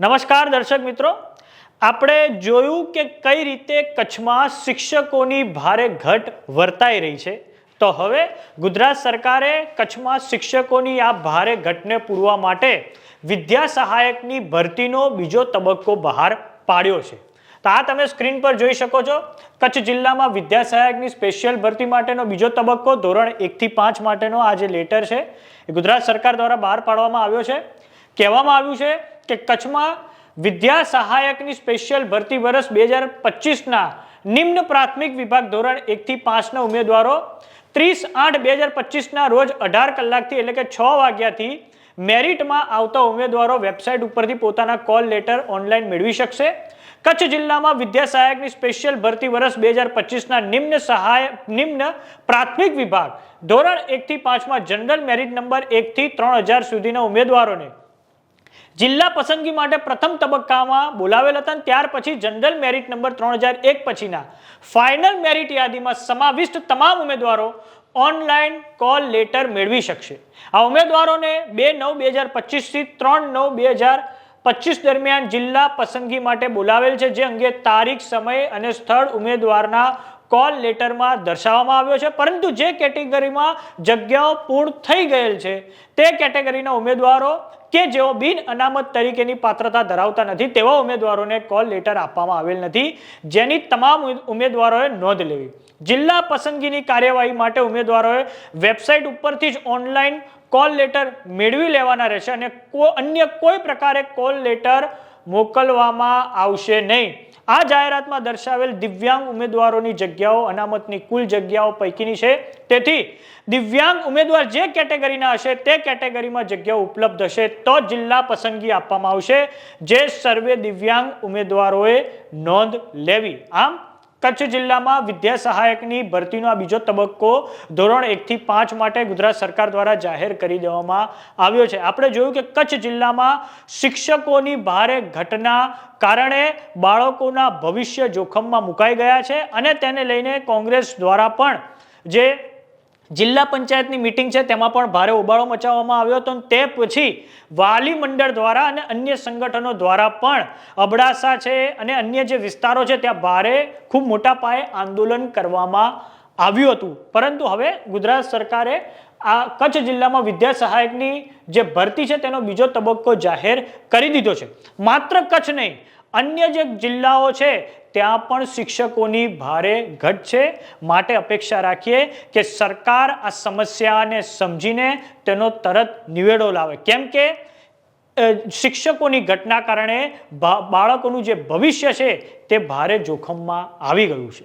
નમસ્કાર દર્શક મિત્રો. આપણે જોયું કે કઈ રીતે કચ્છમાં શિક્ષકોની ભારે ઘટ વર્તાઈ રહી છે. તો હવે ગુજરાત સરકારે કચ્છમાં શિક્ષકોની આ ભારે ઘટને પૂરવા માટે વિદ્યા સહાયકની ભરતીનો બીજો તબક્કો બહાર પાડ્યો છે. તો આ તમે સ્ક્રીન પર જોઈ શકો છો. કચ્છ જિલ્લામાં વિદ્યા સહાયકની સ્પેશિયલ ભરતી માટેનો બીજો તબક્કો ધોરણ એકથી પાંચ માટેનો આ જે લેટર છે. એ ગુજરાત સરકાર દ્વારા બહાર પાડવામાં આવ્યો છે. કહેવામાં આવ્યું છે કે કચ્છમાં વિદ્યા સહાયકની સ્પેશિયલ ભરતી વર્ષ બે હજાર પચીસના નિમ્ન પ્રાથમિક વિભાગ ધોરણ એકથી પાંચના ઉમેદવારો ત્રીસ આઠ બે હજાર પચીસના રોજ અઢાર કલાકથી એટલે કે છ વાગ્યાથી મેરિટમાં આવતા ઉમેદવારો વેબસાઇટ ઉપરથી પોતાના કોલ લેટર ઓનલાઈન મેળવી શકશે. કચ્છ જિલ્લામાં વિદ્યા સહાયકની સ્પેશિયલ ભરતી વર્ષ બે હજાર પચીસના નિમ્ન સહાય, નિમ્ન પ્રાથમિક વિભાગ ધોરણ એકથી પાંચમાં જનરલ મેરિટ નંબર એકથી ત્રણ હજાર સુધીના ઉમેદવારોને જિલ્લા પસંદગી માટે પ્રથમ તબક્કામાં બોલાવેલ હતા ત્યાર પછી જનરલ મેરિટ નંબર ત્રણ હજાર એક પછીના. ફાઇનલ મેરિટ યાદીમાં સમાવિષ્ટ તમામ ઉમેદવારો ઓનલાઈન કોલ લેટર મેળવી શકશે. આ ઉમેદવારોને બે નવ બે હજાર પચીસથી ત્રણ નવ બે હજાર પચીસ દરમિયાન જિલ્લા પસંદગી માટે બોલાવેલ છે, જે અંગે તારીખ, સમય અને સ્થળ ઉમેદવારના કોલ લેટરમાં દર્શાવવામાં આવ્યો છે. પરંતુ જે કેટેગરીમાં જગ્યાઓ પૂર્ણ થઈ ગયેલ છે, તે કેટેગરીના ઉમેદવારો કે જેઓ બિન અનામત તરીકેની પાત્રતા ધરાવતા નથી, તેવા ઉમેદવારોને કોલ લેટર આપવામાં આવેલ નથી. જેની તમામ ઉમેદવારોએ નોંધ લેવી. જિલ્લા પસંદગીની કાર્યવાહી માટે ઉમેદવારોએ વેબસાઇટ ઉપરથી જ ઓનલાઈન કોલ લેટર મેળવી લેવાના રહેશે અને અન્ય કોઈ પ્રકારે કોલ લેટર મોકલવામાં આવશે નહીં. આ જાહેરાતમાં દર્શાવેલ દિવ્યાંગ ઉમેદવારોની જગ્યાઓ, અનામતની કુલ જગ્યાઓ પૈકીની છે. તેથી, દિવ્યાંગ ઉમેદવાર જે કેટેગરીના હશે, તે કેટેગરીમાં જગ્યાઓ ઉપલબ્ધ હશે. તો જિલ્લા પસંદગી આપવામાં આવશે. જે સર્વે દિવ્યાંગ ઉમેદવારોએ નોંધ લેવી. આમ કચ્છ જિલ્લામાં વિદ્યા સહાયકની ભરતીનો આ બીજો તબક્કો ધોરણ એકથી પાંચ માટે ગુજરાત સરકાર દ્વારા જાહેર કરી દેવામાં આવ્યો છે. આપણે જોયું કે કચ્છ જિલ્લામાં શિક્ષકોની ભારે ઘટના કારણે બાળકોના ભવિષ્ય જોખમમાં મુકાઈ ગયા છે અને તેને લઈને કોંગ્રેસ દ્વારા પણ જે જિલ્લા પંચાયતની મિટિંગ છે, તેમાં પણ ભારે ઉબાળો મચાવવામાં આવ્યો હતો તે પછી વાલી મંડળ દ્વારા અને અન્ય સંગઠનો દ્વારા પણ અબડાસા છે અને અન્ય જે વિસ્તારો છે, ત્યાં ભારે ખૂબ મોટા પાયે આંદોલન કરવામાં આવ્યું હતું. પરંતુ હવે ગુજરાત સરકારે આ કચ્છ જિલ્લામાં વિદ્યા સહાયકની જે ભરતી છે, તેનો બીજો તબક્કો જાહેર કરી દીધો છે. માત્ર કચ્છ નહીં, અન્ય જે જિલ્લાઓ છે ત્યાં પણ શિક્ષકોની ભારે ઘટ છે. માટે અપેક્ષા રાખીએ કે સરકાર આ સમસ્યાને સમજીને તેનો તરત નિવેડો લાવે. કેમ કે શિક્ષકોની ઘટના કારણે બાળકોનું જે ભવિષ્ય છે તે ભારે જોખમમાં આવી ગયું છે.